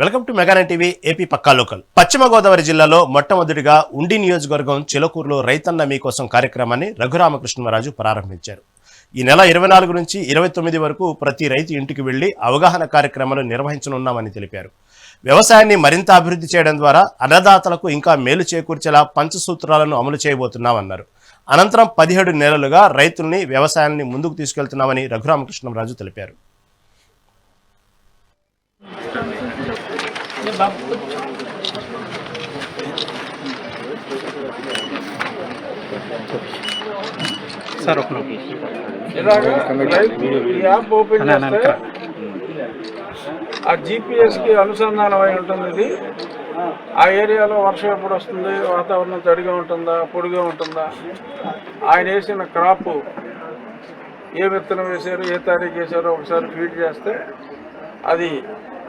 Welcome to mega nine TV AP Pakka local. Paschima Godavari జిల్లాలో మొట్టమొదటిగా ఉండి నియోజకవర్గం చిలకూరులో రైతన్న మీకోసం కార్యక్రమాన్ని రఘురామకృష్ణరాజు ప్రారంభించారు. ఈ నెల ఇరవై నాలుగు నుంచి ఇరవై తొమ్మిది వరకు ప్రతి రైతు ఇంటికి వెళ్ళి అవగాహన కార్యక్రమాలు నిర్వహించనున్నామని తెలిపారు. వ్యవసాయాన్ని మరింత అభివృద్ధి చేయడం ద్వారా అన్నదాతలకు ఇంకా మేలు చేకూర్చేలా పంచసూత్రాలను అమలు చేయబోతున్నామన్నారు. అనంతరం పదిహేడు నెలలుగా రైతుల్ని వ్యవసాయాన్ని ముందుకు తీసుకెళ్తున్నామని రఘురామకృష్ణరాజు తెలిపారు. సార్ ఒక యాప్ ఓపెన్ చేస్తే ఆ కి అనుసంధానం అయి ఉంటుంది ఇది. ఆ ఏరియాలో వర్షం ఎప్పుడు వస్తుంది? వాతావరణం తడిగా ఉంటుందా? పొడిగా ఉంటుందా? ఆయన వేసిన క్రాప్ ఏ విత్తనం వేశారు? ఏ తారీఖు వేశారో ఒకసారి ఫీడ్ చేస్తే అది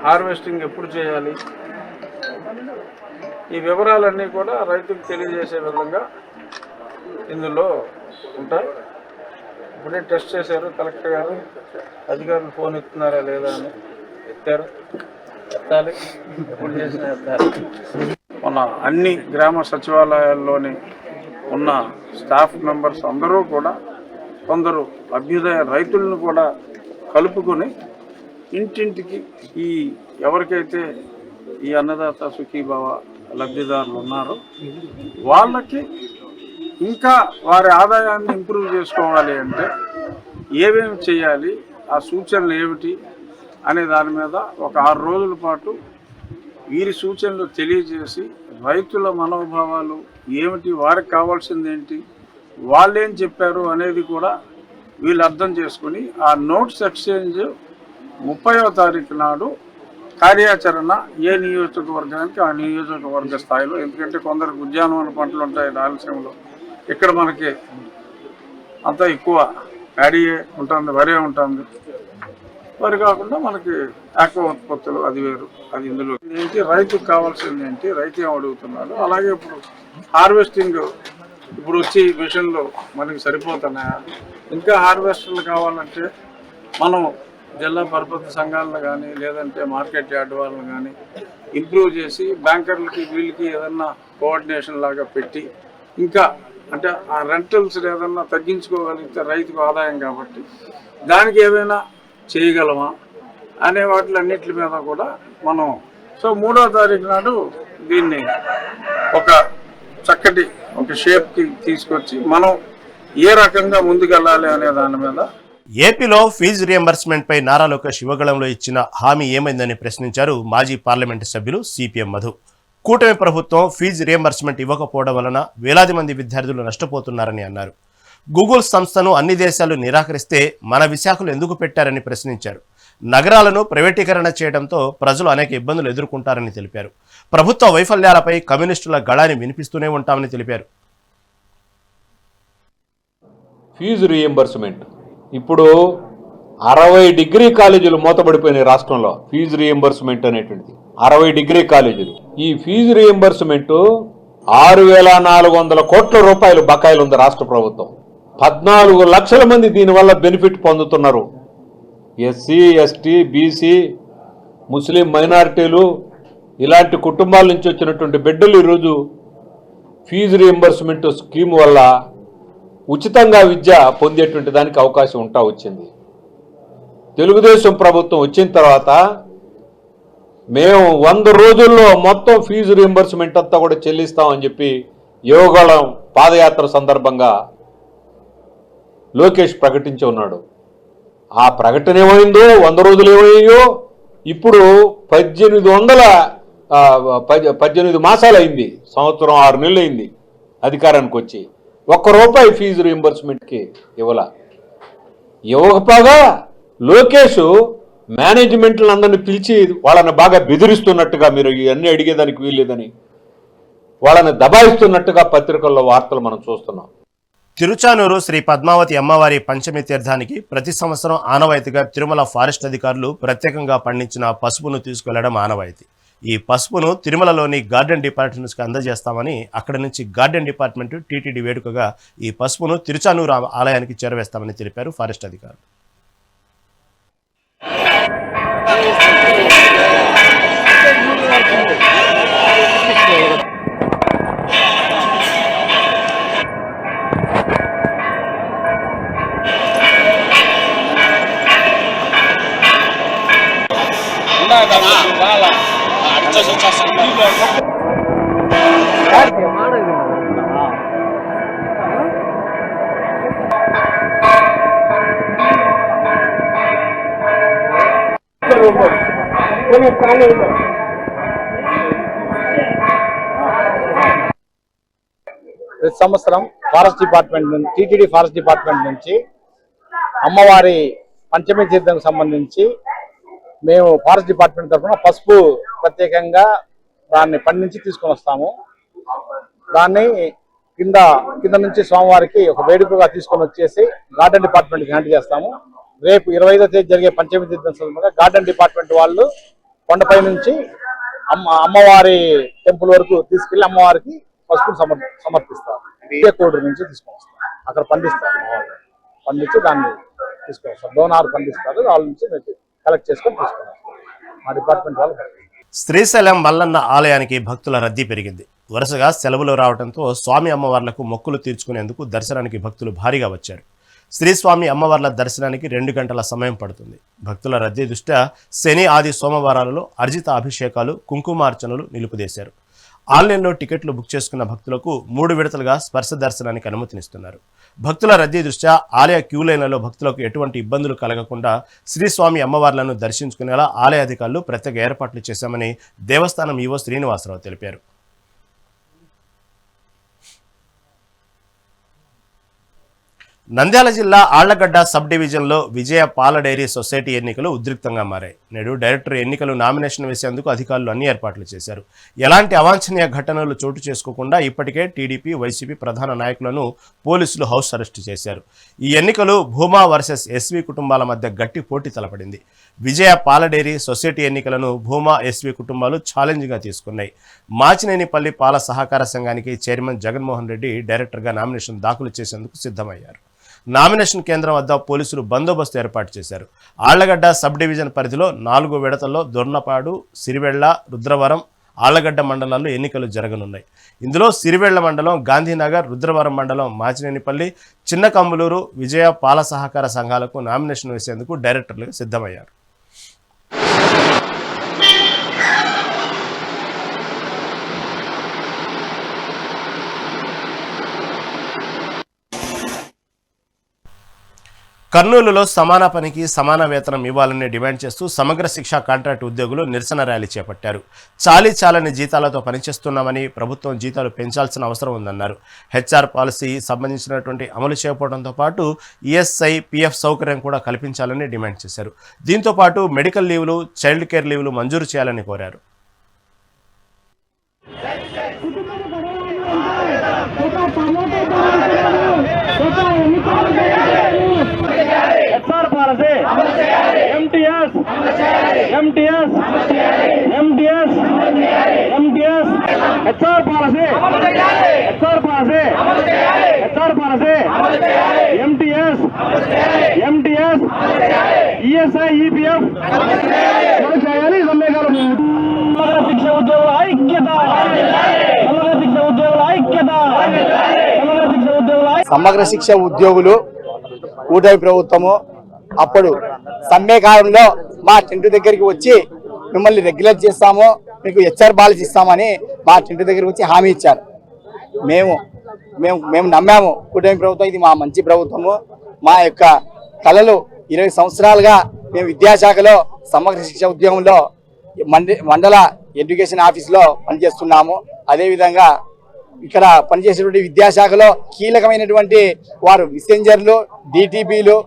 హార్వెస్టింగ్ ఎప్పుడు చేయాలి? ఈ వివరాలన్నీ కూడా రైతుకు తెలియజేసే విధంగా ఇందులో ఉంటాయి. ఇప్పుడే టెస్ట్ చేశారు కలెక్టర్ గారు. అధికారులు ఫోన్ ఎత్తున్నారా లేదా అని ఎత్తారు. ఎత్తాలి. ఎప్పుడు చేసినా ఎత్తాలి. మన అన్ని గ్రామ సచివాలయాల్లోని ఉన్న స్టాఫ్ మెంబర్స్ అందరూ కూడా కొందరు అభ్యుదయ రైతులను కూడా కలుపుకొని ఇంటింటికి ఈ ఎవరికైతే ఈ అన్నదాత సుఖీభావ లబ్ధిదారులు ఉన్నారో వాళ్ళకి ఇంకా వారి ఆదాయాన్ని ఇంప్రూవ్ చేసుకోవాలి అంటే ఏమేమి చేయాలి ఆ సూచనలు ఏమిటి అనే దాని మీద ఒక ఆరు రోజుల పాటు వీరి సూచనలు తెలియజేసి రైతుల మనోభావాలు ఏమిటి వారికి కావాల్సింది ఏంటి వాళ్ళేం చెప్పారు అనేది కూడా వీళ్ళు అర్థం చేసుకుని ఆ నోట్స్ ఎక్స్చేంజ్ ముప్పైవ తారీఖు నాడు కార్యాచరణ ఏ నియోజకవర్గానికి ఆ నియోజకవర్గ స్థాయిలో. ఎందుకంటే కొందరికి ఉద్యానవన పంటలు ఉంటాయి రాయలసీమలో. ఇక్కడ మనకి అంతా ఎక్కువ ప్యాడీయే ఉంటుంది వరే ఉంటుంది. వరి కాకుండా మనకి ఆక్వ ఉత్పత్తులు అది వేరు అది ఇందులో. ఏంటి రైతుకు కావాల్సింది ఏంటి రైతు ఏం అడుగుతున్నాడు? అలాగే ఇప్పుడు హార్వెస్టింగ్ ఇప్పుడు వచ్చి మిషన్లు మనకి సరిపోతున్నాయా? ఇంకా హార్వెస్టర్లు కావాలంటే మనం జిల్లా పరపతి సంఘాలను కానీ లేదంటే మార్కెట్ యార్డ్ వాళ్ళని కానీ ఇంప్రూవ్ చేసి బ్యాంకర్లకి వీళ్ళకి ఏదన్నా కోఆర్డినేషన్ లాగా పెట్టి ఇంకా అంటే ఆ రెంటల్స్ ఏదన్నా తగ్గించుకోగలిగితే రైతుకు ఆదాయం కాబట్టి దానికి ఏదైనా చేయగలమా అనే వాటిలన్నిటి మీద కూడా మనం సో మూడో తారీఖు నాడు దీన్ని ఒక చక్కటి ఒక షేప్కి తీసుకొచ్చి మనం ఏ రకంగా ముందుకెళ్ళాలి అనే దాని మీద ఏపీలో ఫీజు రియంబర్స్మెంట్ పై నారా లోకేష్ యువగళంలో ఇచ్చిన హామీ ఏమైందని ప్రశ్నించారు మాజీ పార్లమెంటు సభ్యులు సిపిఎం మధు. కూటమి ప్రభుత్వం ఫీజు రియంబర్స్మెంట్ ఇవ్వకపోవడం వలన వేలాది మంది విద్యార్థులు నష్టపోతున్నారని అన్నారు. గూగుల్ సంస్థను అన్ని దేశాలు నిరాకరిస్తే మన విశాఖలు ఎందుకు పెట్టారని ప్రశ్నించారు. నగరాలను ప్రైవేటీకరణ చేయడంతో ప్రజలు అనేక ఇబ్బందులు ఎదుర్కొంటారని తెలిపారు. ప్రభుత్వ వైఫల్యాలపై కమ్యూనిస్టుల గళాన్ని వినిపిస్తూనే ఉంటామని తెలిపారు. ఫీజు రియంబర్స్మెంట్ ఇప్పుడు అరవై డిగ్రీ కాలేజీలు మూతపడిపోయినాయి రాష్ట్రంలో ఫీజు రియంబర్స్మెంట్ అనేటువంటిది. అరవై డిగ్రీ కాలేజీలు. ఈ ఫీజు రియంబర్స్మెంట్ ఆరు వేల నాలుగు వందల కోట్ల రూపాయలు బకాయిలు ఉంది రాష్ట్ర ప్రభుత్వం. పద్నాలుగు లక్షల మంది దీనివల్ల బెనిఫిట్ పొందుతున్నారు. ఎస్సీ ఎస్టీ బీసీ ముస్లిం మైనారిటీలు ఇలాంటి కుటుంబాల నుంచి వచ్చినటువంటి బిడ్డలు ఈరోజు ఫీజు రియంబర్స్మెంట్ స్కీమ్ వల్ల ఉచితంగా విద్య పొందేటువంటి దానికి అవకాశం ఉంటా వచ్చింది. తెలుగుదేశం ప్రభుత్వం వచ్చిన తర్వాత మేము వంద రోజుల్లో మొత్తం ఫీజు రియంబర్స్మెంట్ అంతా కూడా చెల్లిస్తామని చెప్పి యోగాళం పాదయాత్ర సందర్భంగా లోకేష్ ప్రకటించి ఉన్నాడు. ఆ ప్రకటన ఏమైందో వంద రోజులు ఏమయ్యో ఇప్పుడు పద్దెనిమిది వందల పద్- పద్దెనిమిది మాసాలు అయింది. సంవత్సరం ఆరు నెలలు అయింది అధికారానికి వచ్చి. ఒక్క రూపాయి ఫీజు రీంబర్స్మెంట్కి ఇవ్వాల. ఇవ్వకపోగా లోకేష్ మేనేజ్మెంట్లను అందరిని పిలిచి వాళ్ళని బాగా బెదిరిస్తున్నట్టుగా మీరు ఇవన్నీ అడిగేదానికి వీల్లేదని వాళ్ళని దబాయిస్తున్నట్టుగా పత్రికల్లో వార్తలు మనం చూస్తున్నాం. తిరుచానూరు శ్రీ పద్మావతి అమ్మవారి పంచమి తీర్థానికి ప్రతి సంవత్సరం ఆనవాయితీగా తిరుమల ఫారెస్ట్ అధికారులు ప్రత్యేకంగా పండించిన పసుపును తీసుకెళ్ళడం ఆనవాయితీ. ఈ పసుపును తిరుమలలోని గార్డెన్ డిపార్ట్మెంట్స్కి అందజేస్తామని అక్కడి నుంచి గార్డెన్ డిపార్ట్మెంట్ టీటీడీ వేడుకగా ఈ పసుపును తిరుచానూరు ఆలయానికి చేరవేస్తామని తెలిపారు ఫారెస్ట్ అధికారులు. ప్రతి సంవత్సరం ఫారెస్ట్ డిపార్ట్మెంట్ నుంచి టీటీడీ ఫారెస్ట్ డిపార్ట్మెంట్ నుంచి అమ్మవారి పంచమి తీర్థం సంబంధించి మేము ఫారెస్ట్ డిపార్ట్మెంట్ తరఫున పసుపు ప్రత్యేకంగా దాన్ని పండించి తీసుకొని వస్తాము. దాన్ని కింద కింద నుంచి స్వామివారికి ఒక వేడుకగా తీసుకొని వచ్చేసి గార్డెన్ డిపార్ట్మెంట్కి హ్యాండ్ చేస్తాము. రేపు ఇరవై ఐదో తేదీ జరిగే పంచమి సందర్భంగా గార్డెన్ డిపార్ట్మెంట్ వాళ్ళు కొండపై నుంచి అమ్మ అమ్మవారి టెంపుల్ వరకు తీసుకెళ్ళి అమ్మవారికి పసుపును సమర్ సమర్పిస్తారు. ఇదే కోడూరు నుంచి తీసుకొని అక్కడ పండిస్తారు పండించి దాన్ని తీసుకొని వస్తారు. డోనార్ పండిస్తారు. వాళ్ళ నుంచి మేము కలెక్ట్ చేసుకొని తీసుకొని వస్తాం మా డిపార్ట్మెంట్ వాళ్ళు శ్రీశైలం మల్లన్న ఆలయానికి భక్తుల రద్దీ పెరిగింది. వరుసగా సెలవులు రావడంతో స్వామి అమ్మవార్లకు మొక్కులు తీర్చుకునేందుకు దర్శనానికి భక్తులు భారీగా వచ్చారు. శ్రీస్వామి అమ్మవార్ల దర్శనానికి రెండు గంటల సమయం పడుతుంది. భక్తుల రద్దీ దృష్ట్యా శని ఆది సోమవారాలలో అర్జిత అభిషేకాలు కుంకుమార్చనలు నిలుపుదేశారు. ఆన్లైన్లో టికెట్లు బుక్ చేసుకున్న భక్తులకు మూడు విడతలుగా స్పర్శ దర్శనానికి అనుమతినిస్తున్నారు. భక్తుల రద్దీ దృష్ట్యా ఆలయ క్యూ లైన్లలో భక్తులకు ఎటువంటి ఇబ్బందులు కలగకుండా శ్రీస్వామి అమ్మవార్లను దర్శించుకునేలా ఆలయ అధికారులు ప్రత్యేక ఏర్పాట్లు చేశామని దేవస్థానం ఈవో శ్రీనివాసరావు తెలిపారు. నంద్యాల జిల్లా ఆళ్ళగడ్డ సబ్ డివిజన్లో విజయ పాల డైరీ సొసైటీ ఎన్నికలు ఉద్రిక్తంగా మారాయి. నేడు డైరెక్టర్ ఎన్నికలు నామినేషన్ వేసేందుకు అధికారులు అన్ని ఏర్పాట్లు చేశారు. ఎలాంటి అవాంఛనీయ ఘటనలు చోటు చేసుకోకుండా ఇప్పటికే టీడీపీ వైసీపీ ప్రధాన నాయకులను పోలీసులు హౌస్ అరెస్టు చేశారు. ఈ ఎన్నికలు భూమా వర్సెస్ ఎస్వి కుటుంబాల మధ్య గట్టి పోటీ తలపడింది. విజయ పాల డైరీ సొసైటీ ఎన్నికలను భూమా ఎస్వి కుటుంబాలు ఛాలెంజ్గా తీసుకున్నాయి. మాచినేనిపల్లి పాల సహకార సంఘానికి చైర్మన్ జగన్మోహన్ రెడ్డి డైరెక్టర్గా నామినేషన్ దాఖలు చేసేందుకు సిద్ధమయ్యారు. నామినేషన్ కేంద్రం వద్ద పోలీసులు బందోబస్తు ఏర్పాటు చేశారు. ఆళ్ళగడ్డ సబ్ డివిజన్ పరిధిలో నాలుగు విడతల్లో దొర్నపాడు సిరివెళ్ళ రుద్రవరం ఆళ్ళగడ్డ మండలాల్లో ఎన్నికలు జరగనున్నాయి. ఇందులో సిరివెళ్ళ మండలం గాంధీనగర్ రుద్రవరం మండలం మాచినేనిపల్లి చిన్న కమ్ములూరు విజయ పాల సహకార సంఘాలకు నామినేషన్ వేసేందుకు డైరెక్టర్లు సిద్ధమయ్యారు. కర్నూలులో సమాన పనికి సమాన వేతనం ఇవ్వాలని డిమాండ్ చేస్తూ సమగ్ర శిక్షా కాంట్రాక్ట్ ఉద్యోగులు నిరసన ర్యాలీ చేపట్టారు. చాలీ చాలని జీతాలతో పనిచేస్తున్నామని ప్రభుత్వం జీతాలు పెంచాల్సిన అవసరం ఉందన్నారు. హెచ్ఆర్ పాలసీ సంబంధించినటువంటి అమలు చేయకపోవడంతో పాటు ఈఎస్ఐ పిఎఫ్ సౌకర్యం కూడా కల్పించాలని డిమాండ్ చేశారు. దీంతో పాటు మెడికల్ లీవ్లు చైల్డ్ కేర్ లీవ్లు మంజూరు చేయాలని కోరారు HR policy MTS MTS MTS MTS HR policy HR policy HR policy MTS MTS ESI EPF చేయాలి సమ్మెకాలం సమగ్ర శిక్ష ఉద్యోగుల ఐక్యత. సమగ్ర శిక్ష ఉద్యోగుల ఐక్యత. సమగ్ర శిక్ష ఉద్యోగుల సమగ్ర శిక్ష ఉద్యోగులు కూటమి ప్రభుత్వము అప్పుడు సమ్మె కాలంలో మా టెంట్ దగ్గరికి వచ్చి మిమ్మల్ని రెగ్యులర్ చేస్తాము మీకు హెచ్ఆర్ బాలజీ ఇస్తామని మా టెంట్ దగ్గరికి వచ్చి హామీ ఇచ్చారు. మేము మేము మేము నమ్మాము. కూటమి ప్రభుత్వం ఇది మా మంచి ప్రభుత్వము. మా యొక్క కళలు ఇరవై సంవత్సరాలుగా మేము విద్యాశాఖలో సమగ్ర శిక్ష ఉద్యోగంలో మండ మండల ఎడ్యుకేషన్ ఆఫీస్లో పనిచేస్తున్నాము. అదేవిధంగా ఇక్కడ పనిచేసేటువంటి విద్యాశాఖలో కీలకమైనటువంటి వారు మిసెంజర్లు డిటిపిలు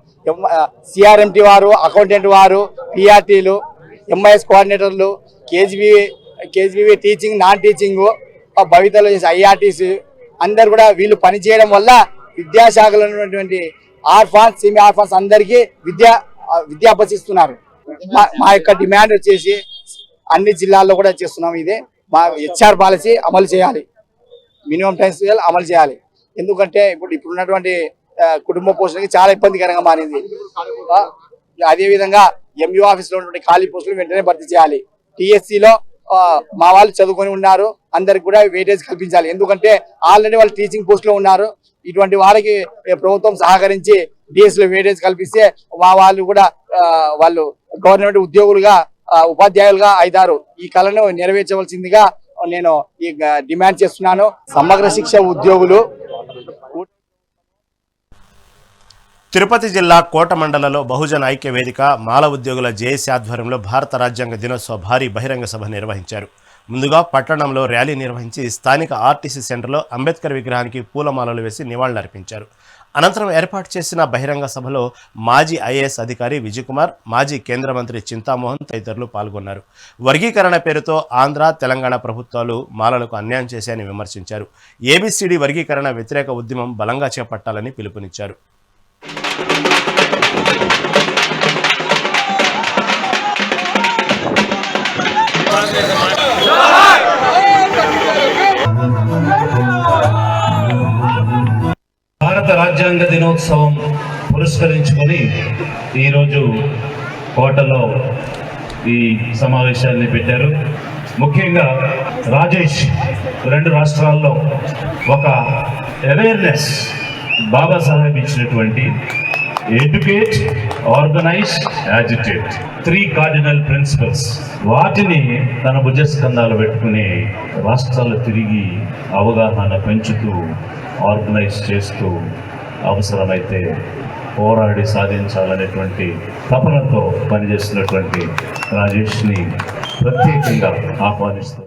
సిఆర్ఎంటీ వారు అకౌంటెంట్ వారు పిఆర్టీలు MIS కోఆర్డినేటర్లు KGB KGB teaching non teaching భవితలో చేసే ఐఆర్టీస్ అందరు కూడా వీళ్ళు పనిచేయడం వల్ల విద్యాశాఖలో ఉన్నటువంటి ఆర్ఫాన్స్ సిమి ఆర్ఫాన్స్ అందరికీ విద్య ఆ, విద్య అభ్యసిస్తున్నారు మా మా యొక్క డిమాండ్ వచ్చేసి అన్ని జిల్లాల్లో కూడా చేస్తున్నాం ఇది. మా హెచ్ఆర్ పాలసీ అమలు చేయాలి. మినిమం టైం అమలు చేయాలి. ఎందుకంటే ఇప్పుడు ఇప్పుడు ఉన్నటువంటి కుటుంబ పోషణకి చాలా ఇబ్బందికరంగా మారింది. అదేవిధంగా అదే విధంగా ఎంయూ ఆఫీస్లో ఉన్నటువంటి ఖాళీ పోస్టులు వెంటనే భర్తీ చేయాలి. టీఎస్సీలో మా వాళ్ళు చదువుకొని ఉన్నారు. అందరికి కూడా వెయిటేజ్ కల్పించాలి. ఎందుకంటే ఆల్రెడీ వాళ్ళు టీచింగ్ పోస్ట్లో ఉన్నారు. ఇటువంటి వారికి ప్రభుత్వం సహకరించి డిఎస్ వెయిటేజ్ కల్పిస్తే మా వాళ్ళు కూడా వాళ్ళు గవర్నమెంట్ ఉద్యోగులుగా ఉపాధ్యాయులుగా అవుతారు ఈ కళను నెరవేర్చవలసిందిగా నేను ఈ డిమాండ్ చేస్తున్నాను. సమగ్ర శిక్ష ఉద్యోగులు తిరుపతి జిల్లా కోట మండలంలో బహుజన ఐక్య వేదిక మాల ఉద్యోగుల జేఏసీ ఆధ్వర్యంలో భారత రాజ్యాంగ దినోత్సవ భారీ బహిరంగ సభ నిర్వహించారు. ముందుగా పట్టణంలో ర్యాలీ నిర్వహించి స్థానిక ఆర్టీసీ సెంటర్లో అంబేద్కర్ విగ్రహానికి పూలమాలలు వేసి నివాళులర్పించారు. అనంతరం ఏర్పాటు చేసిన బహిరంగ సభలో మాజీ ఐఏఎస్ అధికారి విజయకుమార్ మాజీ కేంద్ర మంత్రి చింతామోహన్ తదితరులు పాల్గొన్నారు. వర్గీకరణ పేరుతో ఆంధ్ర తెలంగాణ ప్రభుత్వాలు మాలలకు అన్యాయం చేశాయని విమర్శించారు. ఏబిసిడి వర్గీకరణ వ్యతిరేక ఉద్యమం బలంగా చేపట్టాలని పిలుపునిచ్చారు. రాజ్యాంగ దినోత్సవం పురస్కరించుకొని ఈరోజు కోటలో ఈ సమావేశాన్ని పెట్టారు. ముఖ్యంగా రాజేష్ రెండు రాష్ట్రాల్లో ఒక అవేర్నెస్ బాబాసాహెబ్ ఇచ్చినటువంటి educate organise agitate three cardinal principles వాటిని తన భుజస్కంధాలు పెట్టుకుని రాష్ట్రాలు తిరిగి అవగాహన పెంచుతూ ఆర్గనైజ్ చేస్తూ అవసరమైతే పోరాడి సాధించాలనేటువంటి తపనతో పనిచేస్తున్నటువంటి రాజేష్ని ప్రత్యేకంగా ఆహ్వానిస్తూ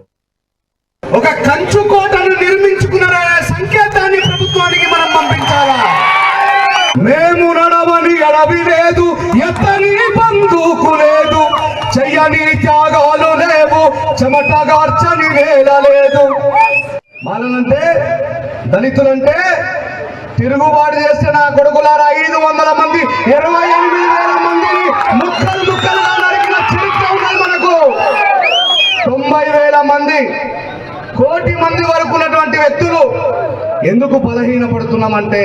ఒక కంచు కోటను నిర్మించుకున్న సంకేతాన్ని ప్రభుత్వానికి మనం పంపించాలా? మేము నడవని అడవి లేదు ఎత్తని బందుకు లేదు చెయ్యని త్యాగాలు లేవు చెమటగార్చని నేల లేదు. మనంటే దళితులంటే తిరుగుబాటు చేస్తే నా కొడుకులారా ఐదు వందల మంది ఇరవై ఎనిమిది వేల మందిని ముక్కలు ముక్కలుగా నరికిన చరిత్ర ఉన్నది మనకు. తొంభై వేల మంది కోటి మంది వరకు ఉన్నటువంటి వ్యక్తులు ఎందుకు బలహీన పడుతున్నామంటే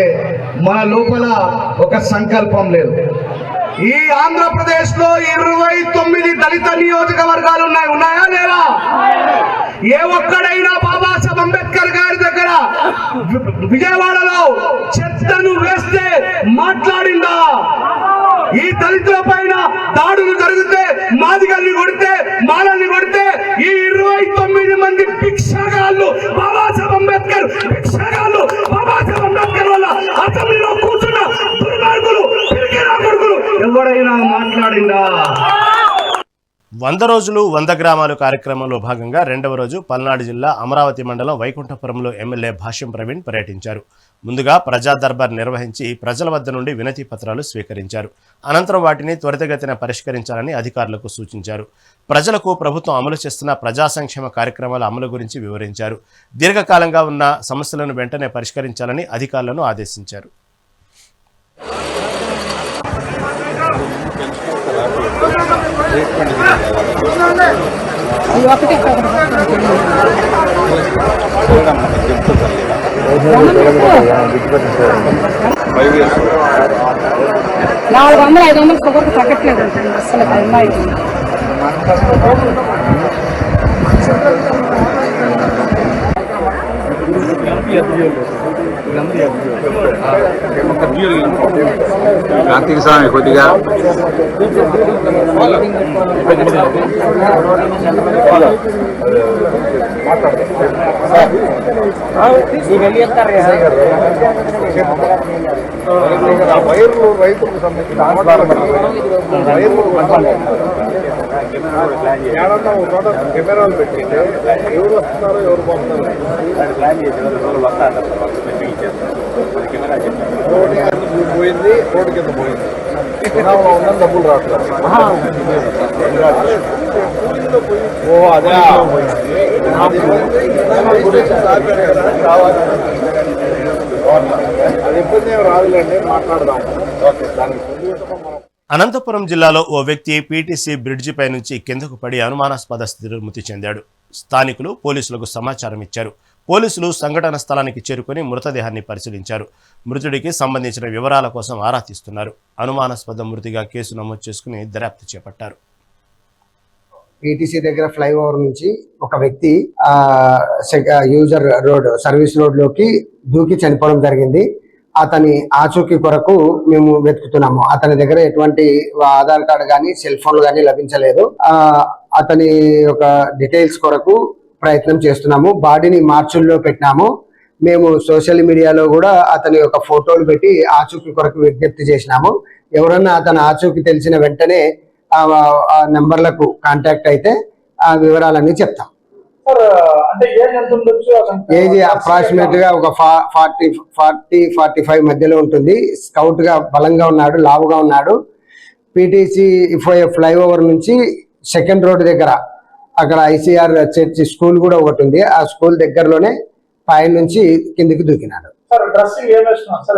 మన లోపల ఒక సంకల్పం లేదు. ఈ ఆంధ్రప్రదేశ్లో ఇరవై తొమ్మిది దళిత నియోజకవర్గాలు ఉన్నాయి ఉన్నాయా లేవా ఏ ఒక్కడైనా బాబాసాహెబ్ అంబేద్కర్ గారి విజయవాడలో చెత్తను వేస్తే మాట్లాడిందా? ఈ దళితుల పైన దాడులు జరిగితే మాదిగల్ని కొడితే మాలల్ని కొడితే ఈ ఇరవై తొమ్మిది మంది భిక్షగాళ్ళు బాబాసాహెబ్ అంబేద్కర్ భిక్షగాళ్ళు బాబాసాహెబ్ అంబేద్కర్ వల్ల అసెంబ్లీలో కూర్చున్న దుర్మార్గులు కొడుకులు ఎవరైనా మాట్లాడిందా? వంద రోజులు వంద గ్రామాలు కార్యక్రమంలో భాగంగా రెండవ రోజు పల్నాడు జిల్లా అమరావతి మండలం వైకుంఠపురంలో ఎమ్మెల్యే భాష్యం ప్రవీణ్ పర్యటించారు. ముందుగా ప్రజా దర్బార్ నిర్వహించి ప్రజల వద్ద నుండి వినతి పత్రాలు స్వీకరించారు. అనంతరం వాటిని త్వరితగతిన పరిష్కరించాలని అధికారులకు సూచించారు. ప్రజలకు ప్రభుత్వం అమలు చేస్తున్న ప్రజా సంక్షేమ కార్యక్రమాల అమలు గురించి వివరించారు. దీర్ఘకాలంగా ఉన్న సమస్యలను వెంటనే పరిష్కరించాలని అధికారులను ఆదేశించారు. నాలుగు వందలు ఐదు వందలు పొగరకు తగ్గట్లేదు అసలు అమ్మాయి కార్తీక స్వామి కొద్దిగా వైర్లు రైతులకు సంబంధించిన వైర్లు ఏడన్నా ఒక చోట కెమెరాలు పెట్టింటే ఎవరు వస్తున్నారో ఎవరు పోతున్నారో. రోడ్డు కింద పోయింది రోడ్డు కింద పోయింది. ఉన్నది డబ్బులు రావట్లేదు. ఓ అదే. అది ఇబ్బంది ఏం రాదులేండి మాట్లాడదాం. ఓకే. దానికి అనంతపురం జిల్లాలో ఓ వ్యక్తి పీటీసీ బ్రిడ్జిపై నుంచి కిందకు పడి అనుమానాస్పద స్థితిలో మృతి చెందాడు. స్థానికులు పోలీసులకు సమాచారం ఇచ్చారు. పోలీసులు సంఘటన స్థలానికి చేరుకొని మృతదేహాన్ని పరిశీలించారు. మృతుడికి సంబంధించిన వివరాల కోసం ఆరా తీస్తున్నారు. అనుమానాస్పద మృతిగా కేసు నమోదు చేసుకుని దర్యాప్తు చేపట్టారు. పీటీసీ దగ్గర ఫ్లైఓవర్ నుంచి ఒక వ్యక్తి యూజర్ రోడ్ సర్వీస్ రోడ్లోకి దూకి చనిపోవడం జరిగింది. అతని ఆచూకీ కొరకు మేము వెతుకుతున్నాము. అతని దగ్గర ఎటువంటి ఆధార్ కార్డు కానీ సెల్ ఫోన్లు కానీ లభించలేదు. అతని యొక్క డీటెయిల్స్ కొరకు ప్రయత్నం చేస్తున్నాము. బాడీని మార్చుల్లో పెట్టినాము. మేము సోషల్ మీడియాలో కూడా అతని యొక్క ఫోటోలు పెట్టి ఆచూకీ కొరకు విజ్ఞప్తి చేసినాము. ఎవరన్నా అతని ఆచూకీ తెలిసిన వెంటనే ఆ నెంబర్లకు కాంటాక్ట్ అయితే ఆ వివరాలన్నీ చెప్తాం. ఏజ్ ఏజ్ అప్రాక్సిమేట్గా ఒక ఫార్టీ ఫార్టీ ఫార్టీ ఫైవ్ మధ్యలో ఉంటుంది. స్కౌట్గా బలంగా ఉన్నాడు లావుగా ఉన్నాడు. పిటిసి ఫ్లైఓవర్ నుంచి సెకండ్ రోడ్ దగ్గర అక్కడ ఐసీఆర్ చర్చి స్కూల్ కూడా ఒకటి ఉంది. ఆ స్కూల్ దగ్గరలోనే పై నుంచి కిందికి దూకినాడు.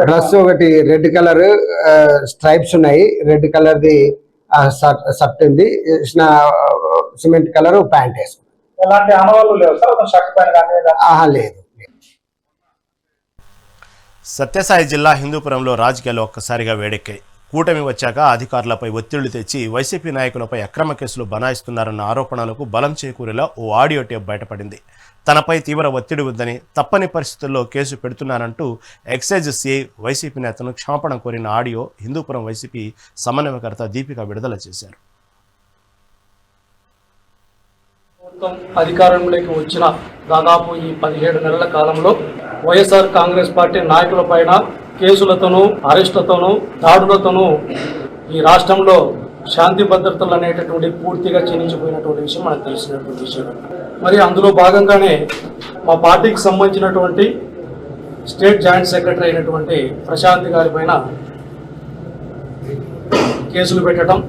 డ్రెస్ ఒకటి రెడ్ కలర్ స్ట్రైప్స్ ఉన్నాయి. రెడ్ కలర్ ది షర్ట్ ఉంది. సిమెంట్ కలర్ ప్యాంట్ వేసుకున్నాడు. ఎలాంటి ఆనవాళ్ళు లేవు సార్. అతను షర్ట్ పైన కానీ ఆహా లేదు. సత్యసాయి జిల్లా హిందూపురంలో రాజకీయాలు ఒక్కసారిగా వేడెక్కాయి. కూటమి వచ్చాక అధికారులపై ఒత్తిళ్ళు తెచ్చి వైసీపీ నాయకులపై అక్రమ కేసులు బనాయిస్తున్నారన్న ఆరోపణలకు బలం చేకూరేలా ఓ ఆడియో టేప్ బయటపడింది. తనపై తీవ్ర ఒత్తిడి ఉందని తప్పని పరిస్థితుల్లో కేసు పెడుతున్నానంటూ ఎక్సైజ్ సిఐ వైసీపీ నేతను క్షమాపణ కోరిన ఆడియో హిందూపురం వైసీపీ సమన్వయకర్త దీపిక విడుదల చేశారు. ప్రభుత్వం అధికారంలోకి వచ్చిన దాదాపు ఈ పదిహేడు నెలల కాలంలో వైఎస్ఆర్ కాంగ్రెస్ పార్టీ నాయకుల పైన కేసులతోనూ అరెస్టులతోనూ దాడులతోనూ ఈ రాష్ట్రంలో శాంతి భద్రతలు అనేటటువంటి పూర్తిగా క్షీణించిపోయినటువంటి విషయం మనకు తెలిసినటువంటి విషయం. మరి అందులో భాగంగానే మా పార్టీకి సంబంధించినటువంటి స్టేట్ జాయింట్ సెక్రటరీ అయినటువంటి ప్రశాంత్ గారి పైన కేసులు పెట్టడం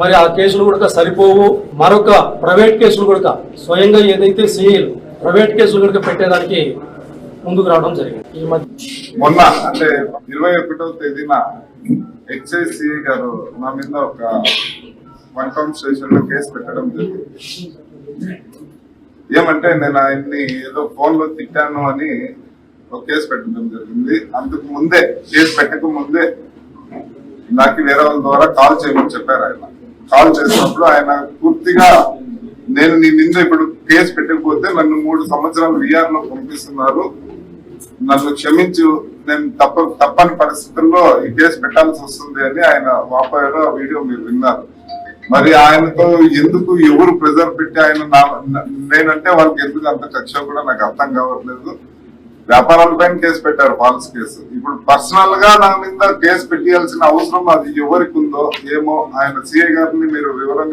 మరి ఆ కేసులు కూడా సరిపోవు. మరొక ప్రైవేట్ కేసులు కూడా స్వయంగా ఏదైతే సీఎల్ ప్రైవేట్ కేసులు కూడా పెట్టేదానికి ముందుకు రావడం జరిగింది. ఈ మధ్య మొన్న అంటే ఇరవై ఒకటో తేదీన ఎక్సైజ్ సిఐ గారు నా మీద ఒక వన్ టౌన్ స్టేషన్లో కేసు పెట్టడం జరిగింది. ఏమంటే నేను ఆయన్ని ఏదో ఫోన్లో తిట్టాను అని ఒక కేసు పెట్టడం జరిగింది. అందుకు ముందే కేసు పెట్టక ముందే నాకు వేరే వాళ్ళ ద్వారా కాల్ చేయమని చెప్పారు ఆయన. కాల్ చేసినప్పుడు ఆయన పూర్తిగా నేను నీ మీద ఇప్పుడు కేసు పెట్టకపోతే నన్ను మూడు సంవత్సరాలు విఆర్లో పంపిస్తున్నారు. నన్ను క్షమించు నేను తప్ప తప్పని పరిస్థితుల్లో ఈ కేసు పెట్టాల్సి వస్తుంది అని ఆయన వాపోయారు వీడియో మీరు విన్నారు. మరి ఆయనతో ఎందుకు ఎవరు ప్రెజర్ పెట్టి ఆయన నా- నా- నేనంటే వాళ్ళకి ఎందుకు అంత కక్ష కూడా నాకు అర్థం కావట్లేదు. వ్యాపారాలపైన కేసు పెట్టారు ఫాల్స్ కేసు. ఇప్పుడు పర్సనల్గా నా మీద కేసు పెట్టాల్సిన అవసరం అది ఎవరికి ఉందో ఏమో ఆయన సిఐ గారిని మీరు వివరంగా